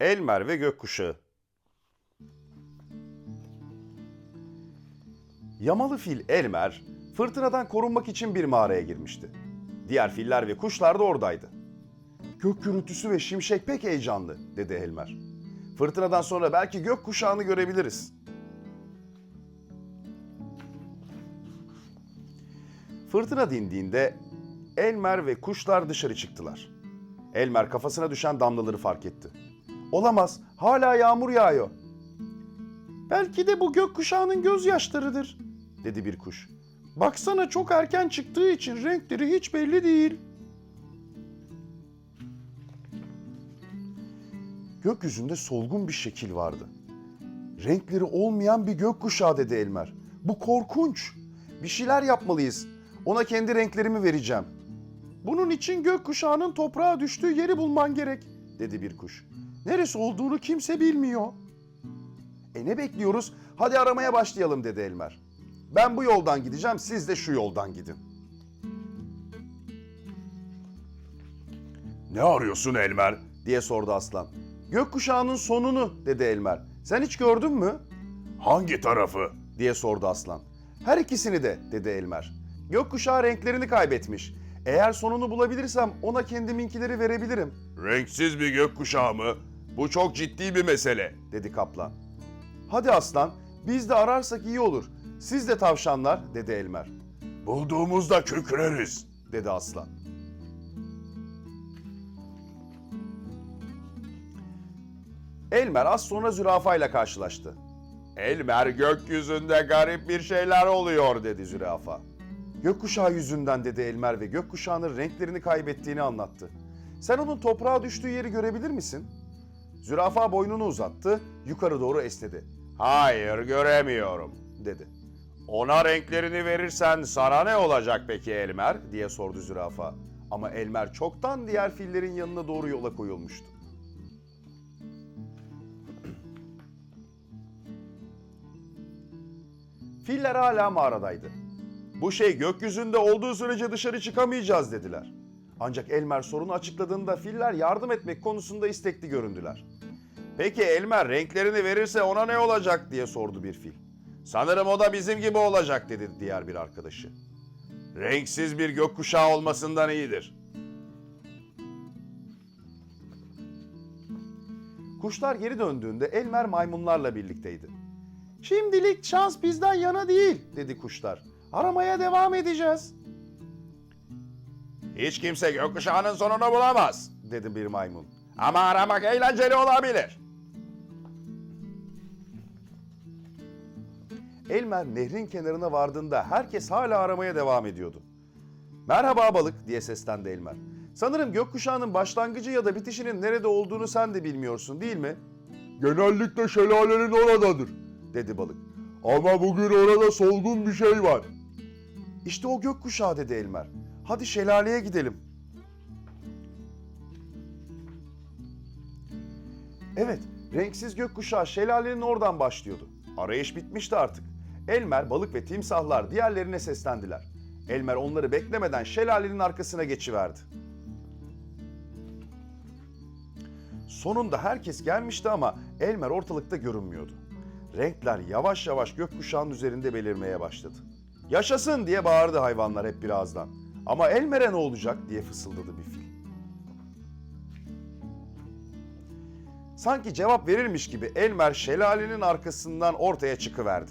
Elmer ve Gökkuşağı Yamalı fil Elmer, fırtınadan korunmak için bir mağaraya girmişti. Diğer filler ve kuşlar da oradaydı. Gök gürültüsü ve şimşek pek heyecanlı, dedi Elmer. Fırtınadan sonra belki gök kuşağını görebiliriz. Fırtına dindiğinde Elmer ve kuşlar dışarı çıktılar. Elmer kafasına düşen damlaları fark etti. Olamaz, hala yağmur yağıyor. Belki de bu gökkuşağının gözyaşlarıdır, dedi bir kuş. Baksana çok erken çıktığı için renkleri hiç belli değil. Gökyüzünde solgun bir şekil vardı. Renkleri olmayan bir gökkuşağı dedi Elmer. Bu korkunç. Bir şeyler yapmalıyız. Ona kendi renklerimi vereceğim. Bunun için gökkuşağının toprağa düştüğü yeri bulman gerek, dedi bir kuş. Neresi olduğunu kimse bilmiyor. E ne bekliyoruz? Hadi aramaya başlayalım dedi Elmer. Ben bu yoldan gideceğim, siz de şu yoldan gidin. Ne arıyorsun Elmer? diye sordu aslan. Gökkuşağının sonunu dedi Elmer. Sen hiç gördün mü? Hangi tarafı? diye sordu aslan. Her ikisini de dedi Elmer. Gökkuşağı renklerini kaybetmiş. Eğer sonunu bulabilirsem ona kendiminkileri verebilirim. Renksiz bir gökkuşağı mı? Bu çok ciddi bir mesele, dedi kaplan. Hadi aslan, biz de ararsak iyi olur. Siz de tavşanlar, dedi Elmer. Bulduğumuzda kükreriz, dedi aslan. Elmer az sonra zürafayla karşılaştı. Elmer gökyüzünde garip bir şeyler oluyor dedi zürafa. Gökkuşağı yüzünden dedi Elmer ve gökkuşağının renklerini kaybettiğini anlattı. Sen onun toprağa düştüğü yeri görebilir misin? Zürafa boynunu uzattı, yukarı doğru esnedi. Hayır göremiyorum dedi. Ona renklerini verirsen sana ne olacak peki Elmer diye sordu zürafa. Ama Elmer çoktan diğer fillerin yanına doğru yola koyulmuştu. Filler hala mağaradaydı. Bu şey gökyüzünde olduğu sürece dışarı çıkamayacağız dediler. Ancak Elmer sorunu açıkladığında filler yardım etmek konusunda istekli göründüler. Peki Elmer renklerini verirse ona ne olacak diye sordu bir fil. Sanırım o da bizim gibi olacak dedi diğer bir arkadaşı. Renksiz bir gökkuşağı olmasından iyidir. Kuşlar geri döndüğünde Elmer maymunlarla birlikteydi. Şimdilik şans bizden yana değil dedi kuşlar. Aramaya devam edeceğiz. Hiç kimse gökkuşağının sonunu bulamaz dedi bir maymun. Ama aramak eğlenceli olabilir. Elmer nehrin kenarına vardığında herkes hala aramaya devam ediyordu. Merhaba balık diye seslendi Elmer. Sanırım gökkuşağının başlangıcı ya da bitişinin nerede olduğunu sen de bilmiyorsun değil mi? Genellikle şelalenin oradadır. dedi balık. Ama bugün orada solgun bir şey var. İşte o gökkuşağı dedi Elmer. Hadi şelaleye gidelim. Evet, renksiz gökkuşağı şelalenin oradan başlıyordu. Arayış bitmişti artık. Elmer, balık ve timsahlar diğerlerine seslendiler. Elmer onları beklemeden şelalenin arkasına geçiverdi. Sonunda herkes gelmişti ama Elmer ortalıkta görünmüyordu. Renkler yavaş yavaş gökkuşağının üzerinde belirmeye başladı. Yaşasın diye bağırdı hayvanlar hep birazdan. Ama Elmer'e ne olacak diye fısıldadı bir fil. Sanki cevap verirmiş gibi Elmer şelalenin arkasından ortaya çıkıverdi.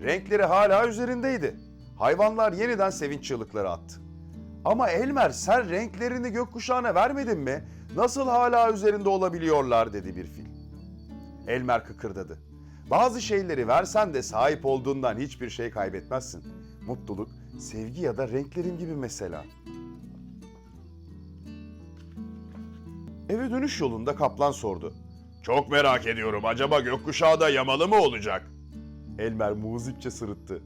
Renkleri hala üzerindeydi. Hayvanlar yeniden sevinç çığlıkları attı. Ama Elmer sen renklerini gökkuşağına vermedin mi? Nasıl hala üzerinde olabiliyorlar dedi bir fil. Elmer kıkırdadı. Bazı şeyleri versen de sahip olduğundan hiçbir şey kaybetmezsin. Mutluluk, sevgi ya da renklerin gibi mesela. Eve dönüş yolunda kaplan sordu. Çok merak ediyorum acaba gökkuşağı da yamalı mı olacak? Elmer muzipçe sırıttı.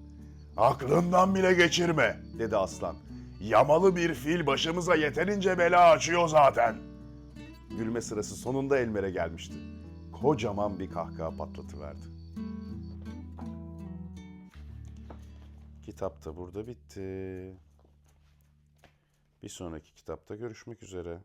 Aklından bile geçirme dedi aslan. Yamalı bir fil başımıza yeterince bela açıyor zaten. Gülme sırası sonunda Elmer'e gelmişti. Kocaman bir kahkaha patlatıverdi. Kitap da burada bitti. Bir sonraki kitapta görüşmek üzere.